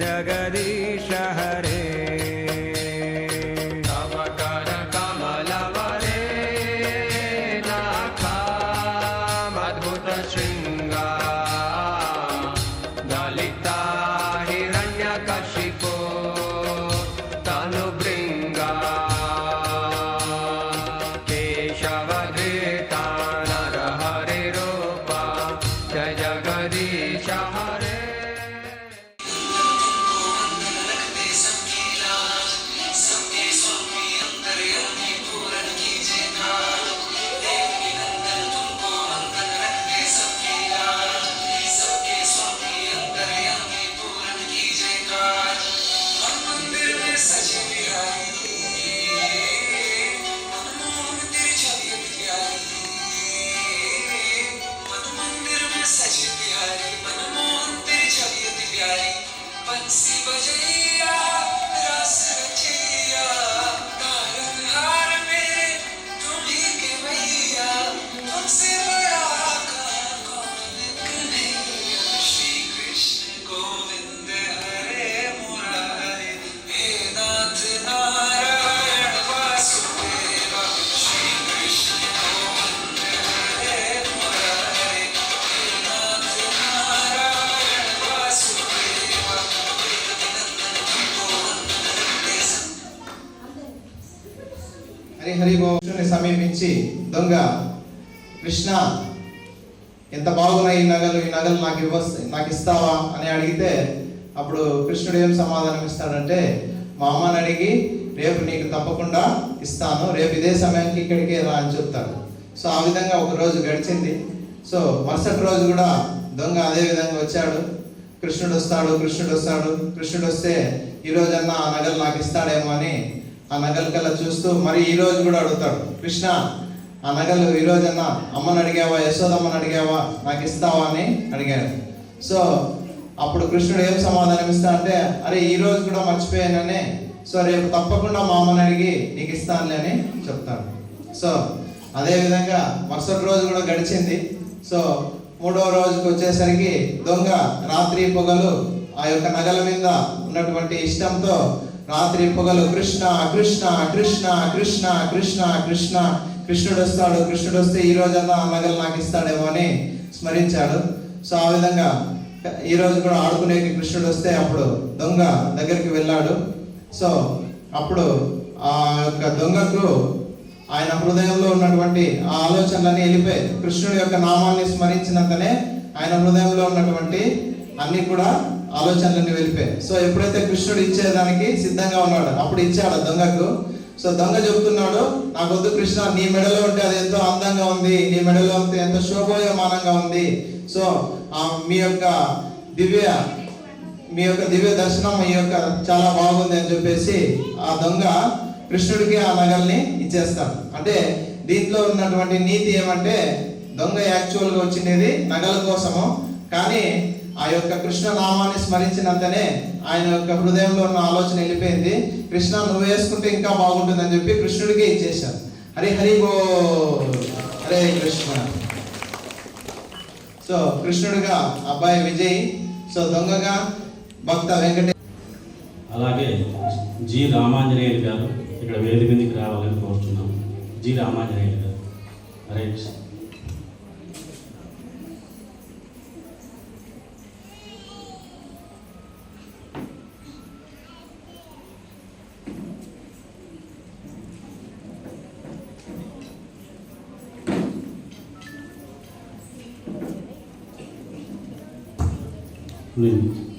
जगदी హరిహరి కృష్ణుని సమీపించి దొంగ కృష్ణ ఎంత బాగున్నాయి ఈ నగలు ఈ నగలు నాకు ఇవ్వ నాకు ఇస్తావా అని అడిగితే అప్పుడు కృష్ణుడు ఏం సమాధానం ఇస్తాడంటే మా అమ్మని అడిగి రేపు నీకు తప్పకుండా ఇస్తాను రేపు ఇదే సమయానికి ఇక్కడికే రా అని చెప్తాడు. సో ఆ విధంగా ఒక రోజు గడిచింది. సో మరుసటి రోజు కూడా దొంగ అదే విధంగా వచ్చాడు. కృష్ణుడు వస్తాడు కృష్ణుడు వస్తాడు కృష్ణుడు వస్తే ఈ రోజన్నా ఆ నగలు నాకు ఇస్తాడేమో అని ఆ నగలు కల్లా చూస్తూ మరి ఈ రోజు కూడా అడుగుతాడు కృష్ణ ఆ నగలు ఈ రోజన్నా? అమ్మని అడిగావా? యశోదమ్మని అడిగావా? నాకు ఇస్తావా? అని అడిగాడు. సో అప్పుడు కృష్ణుడు ఏం సమాధానం ఇస్తా అంటే అరే ఈ రోజు కూడా మర్చిపోయాననే. సో రేపు తప్పకుండా మా అమ్మని అడిగి నీకు ఇస్తానులే అని చెప్తాడు. సో అదే విధంగా మరుసటి రోజు కూడా గడిచింది. సో మూడవ రోజుకి వచ్చేసరికి దొంగ రాత్రి పొగలు ఆ యొక్క నగల మీద ఉన్నటువంటి ఇష్టంతో రాత్రి పొగలు కృష్ణ కృష్ణ కృష్ణ కృష్ణ కృష్ణ కృష్ణ. కృష్ణుడు వస్తాడు కృష్ణుడు వస్తే ఈ రోజన్నా ఆ నగలు నాకు ఇస్తాడేమో అని స్మరించాడు. సో ఆ విధంగా ఈ రోజు కూడా ఆడుకునేకి కృష్ణుడు వస్తే అప్పుడు దొంగ దగ్గరికి వెళ్ళాడు. సో అప్పుడు ఆ యొక్క దొంగకు ఆయన హృదయంలో ఉన్నటువంటి ఆ ఆలోచనలన్నీ వెళ్ళిపోయి కృష్ణుడి యొక్క నామాన్ని స్మరించినంతనే ఆయన హృదయంలో ఉన్నటువంటి అన్నీ కూడా ఆలోచనలన్నీ వెళ్ళిపోయాయి. సో ఎప్పుడైతే కృష్ణుడు ఇచ్చేదానికి సిద్ధంగా ఉన్నాడు అప్పుడు ఇచ్చాడు ఆ దొంగకు. సో దొంగ చెప్తున్నాడు నాకు వద్దు కృష్ణ నీ మెడలో ఉంటే అది ఎంతో అందంగా ఉంది నీ మెడలో ఉంటే ఎంతో శోభోయమానంగా ఉంది. సో ఆ మీ యొక్క దివ్య మీ యొక్క దివ్య దర్శనం మీ యొక్క చాలా బాగుంది అని చెప్పేసి ఆ దొంగ కృష్ణుడికి ఆ నగల్ని ఇచ్చేస్తాడు. అంటే దీంట్లో ఉన్నటువంటి నీతి ఏమంటే దొంగ యాక్చువల్గా వచ్చినది నగల కోసము. కానీ ఆ యొక్క కృష్ణ నామాన్ని స్మరించినంతనే ఆయన యొక్క హృదయంలో ఉన్న ఆలోచన వెళ్ళిపోయింది. కృష్ణ నువ్వు వేసుకుంటే ఇంకా బాగుంటుందని చెప్పి కృష్ణుడికే ఇచ్చేశారు. హరి హరి గో హరే కృష్ణ. సో కృష్ణుడిగా అబ్బాయి విజయ్. సో దొంగగా భక్త వెంకటే అలాగే జి రామాంజనేయులు గారు ఇక్కడ వేదిక మీదకి రావాలని కోరుతున్నాం జి రామాంజనేయులు గారు. హరే కృష్ణ. 嗯。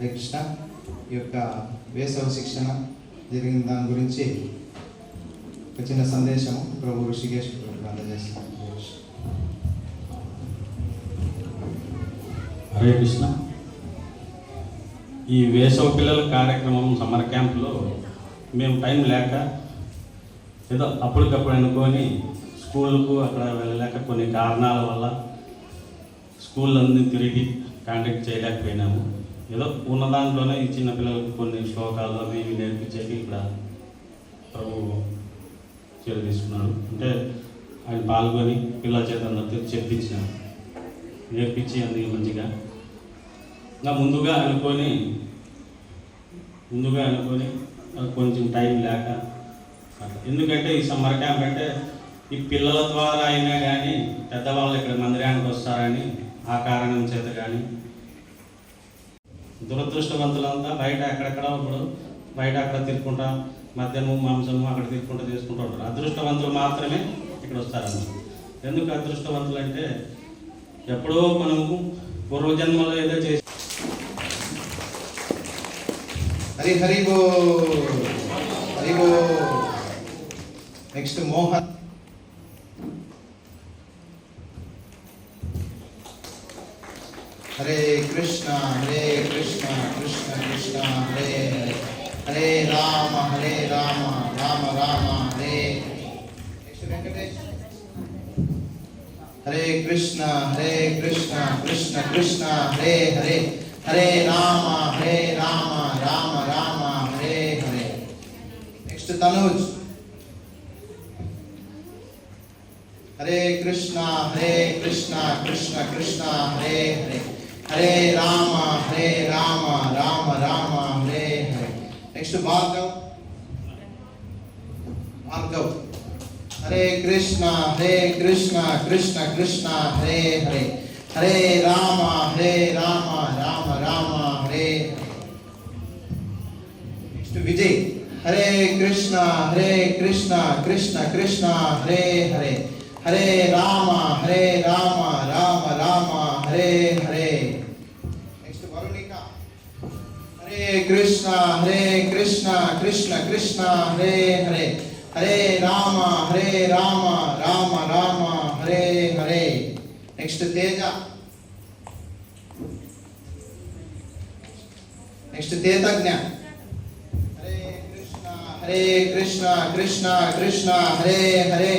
హరే కృష్ణ ఈ యొక్క వేసవ శిక్షణ జరిగిన దాని గురించి ఒక చిన్న సందేశము ప్రభు ఋషికేష్ ప్రభువుకి అందజేస్తాను హరే కృష్ణ. ఈ వేసవ పిల్లల కార్యక్రమం సమ్మర్ క్యాంప్లో మేము టైం లేక ఏదో అప్పటికప్పుడు అనుకొని స్కూళ్ళకు అక్కడ వెళ్ళలేక కొన్ని కారణాల వల్ల స్కూళ్ళన్నీ తిరిగి కాంటాక్ట్ చేయలేకపోయినాము. ఏదో ఉన్న దాంట్లోనే ఈ చిన్న పిల్లలకు కొన్ని శ్లోకాలు అవి ఇవి నేర్పించేది ఇక్కడ ప్రభు చర్య తీసుకున్నాడు. అంటే ఆయన పాల్గొని పిల్లల చేత చెప్పించాను నేర్పించి అందుకే మంచిగా. ఇంకా ముందుగా అనుకొని ముందుగా అనుకొని కొంచెం టైం లేక ఎందుకంటే ఈ సమ్మర్ క్యాంప్ అంటే ఈ పిల్లల ద్వారా అయినా కానీ పెద్దవాళ్ళు ఇక్కడ మందిరానికి వస్తారని ఆ కారణం చేత కానీ దురదృష్టవంతులంతా బయట ఎక్కడెక్కడ ఇప్పుడు బయట అక్కడ తిరుక్కుంటా మద్యము మాంసము అక్కడ తిరుక్కుంటా తీసుకుంటూ ఉంటారు. అదృష్టవంతులు మాత్రమే ఇక్కడ వస్తారన్నమాట. ఎందుకు అదృష్టవంతులు అంటే ఎప్పుడో మనము పూర్వజన్మలో ఏదో చేసి హరి హరి బో హరి బో. Next Mohan. Hare Krishna Hare Krishna Krishna Krishna Hare Hare Hare Rama Hare Rama Rama Rama Hare next Venkatesh Hare Krishna Hare Krishna Krishna Krishna Hare Hare Hare Rama Hare Rama Rama Rama Hare Hare next Tanuj Hare Krishna Hare Krishna Krishna Krishna Hare Rama Hare Rama Rama Rama Hare Hare. Next Bhargav Bhargav Hare Krishna Hare Krishna Krishna Krishna Hare Hare. Hare Rama Hare Rama Rama Rama Hare next Vijay. Hare Krishna Hare Krishna Krishna Krishna Hare Hare. Hare Rama Hare Rama Rama Rama Hare Hare. Krishna Hare Krishna Krishna Krishna Hare Hare. Hare Rama Hare Rama Rama Rama Hare Hare. Next Teja. Next తేతజ్ఞ. Hare Krishna Hare Krishna Krishna Krishna Hare Hare.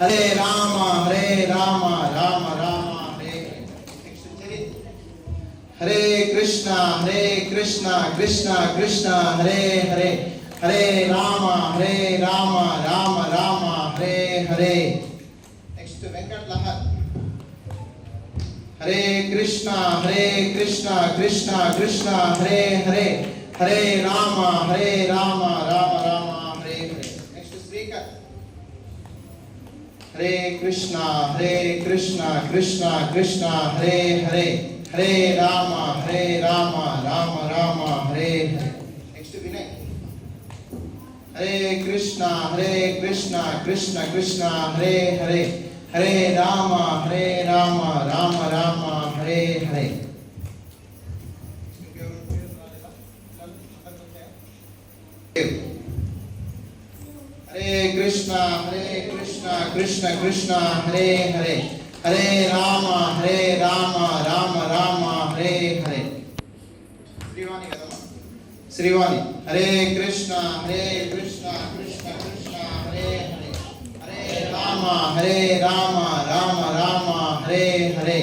Hare Rama Hare Rama Rama Rama Hare Hare next Charith Hare Krishna Hare Krishna Krishna Krishna Hare Hare. Hare Rama Hare Rama Rama Rama Hare Hare. Next Venkat Lahar Hare Krishna Hare Krishna Krishna Krishna Hare Hare. Hare Rama Hare Rama Rama Rama Hare Hare. Next Srikar Hare Krishna Hare Krishna Krishna Krishna Hare Hare Hare. Hare Rama Hare Rama Rama Rama Hare next Vinay Hare Krishna Hare Krishna Krishna Krishna Hare Hare Hare Rama Hare Rama Rama Rama Hare Hare Hare Krishna Hare Krishna Krishna Krishna Hare Hare Hare Rama Hare Rama Rama Rama Hare Hare Srivani కదమ్మా శ్రీవాణి హరే కృష్ణ హరే కృష్ణ కృష్ణ కృష్ణ హరే హరే హరే రామ హరే రామ రామ రామ హరే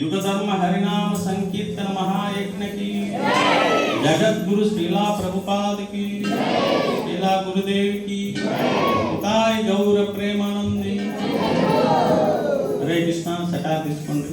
యుగధర్మ హరినామ సంకీర్తన మహాయజ్ఞకి జగద్గురు శ్రీలా ప్రభుపాదికి శ్రీలా గురుదేవికి తాయ్ గౌర ప్రేమానంది హరే కృష్ణ సటా తీసుకోండి।